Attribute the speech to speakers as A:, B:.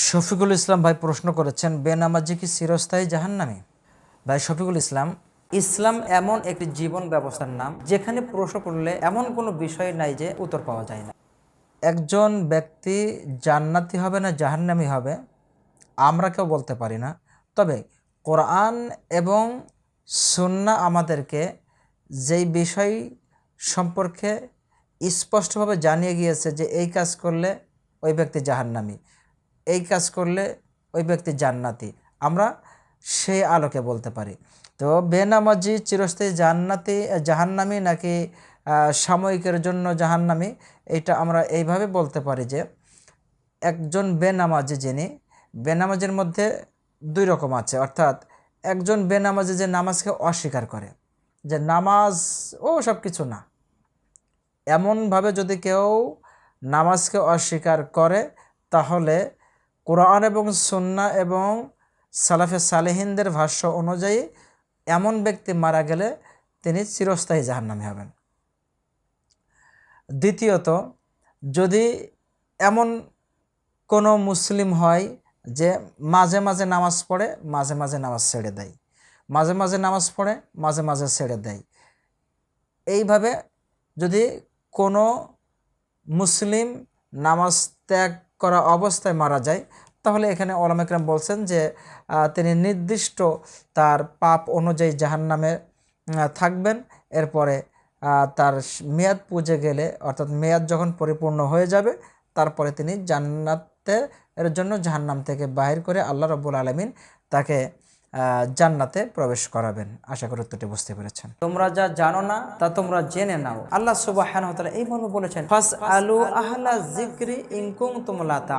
A: শফিকুল ইসলাম ভাই প্রশ্ন করেছেন, বেনামাজি কি চিরস্থায়ী জাহান্নামী? ভাই শফিকুল ইসলাম ইসলাম এমন একটি জীবন ব্যবস্থার নাম যেখানে প্রশ্ন করলে এমন কোনো বিষয় নাই যে উত্তর পাওয়া যায় না। একজন ব্যক্তি জান্নাতি হবে না জাহান্নামী হবে, আমরা কেউ বলতে পারি না। তবে কোরআন এবং সুন্না আমাদেরকে যেই বিষয় সম্পর্কে স্পষ্টভাবে জানিয়ে গিয়েছে যে এই কাজ করলে ওই ব্যক্তি জাহান্নামী। এই কাজ করলে ওই ব্যক্তি জান্নাতি। আমরা সেই আলোকে বলতে পারি। তো বেনামাজি চিরস্থায়ী জান্নাতি, জাহান্নামি নাকি সাময়িকের জন্য জাহান্নামি, এটা আমরা এইভাবে বলতে পারি যে একজন বেনামাজি যিনি, বেনামাজের মধ্যে দুই রকম আছে। অর্থাৎ একজন বেনামাজি যে নামাজকে অস্বীকার করে, যে নামাজ ও সব কিছু না। এমনভাবে যদি কেউ নামাজকে অস্বীকার করে, তাহলে কোরআন এবং সুন্না এবং সালাফে সালেহিনদের ভাষ্য অনুযায়ী এমন ব্যক্তি মারা গেলে তিনি চিরস্থায়ী জাহান্নামী হবেন। দ্বিতীয়ত, যদি এমন কোনো মুসলিম হয় যে মাঝে মাঝে নামাজ পড়ে, মাঝে মাঝে নামাজ ছেড়ে দেয়। মাঝে মাঝে নামাজ পড়ে, মাঝে মাঝে ছেড়ে দেয়। এইভাবে যদি কোনো মুসলিম নামাজ ত্যাগ করা অবস্থায় মারা যায়। তাহলে এখানে ওলামেকরাম বলছেন যে তিনি নির্দিষ্ট তার পাপ অনুযায়ী জাহান্নামে নামে থাকবেন। এরপরে তার মেয়াদ পুজে গেলে, অর্থাৎ মেয়াদ যখন পরিপূর্ণ হয়ে যাবে, তারপরে তিনি জান্নাতের জন্য জাহান্নাম থেকে বাহির করে আল্লাহ রব্বুল আলমিন তাকে জান্নাতে প্রবেশ করাবেন। আশা করি উত্তরটি বুঝতে পেরেছেন। তোমরা যা জানো না, তা তোমরা জেনে নাও। আল্লাহ সুবাহ এই মর্ম বলেছেন ফাস আলু আহলা জিক্রি ইনকুম তুমলা তা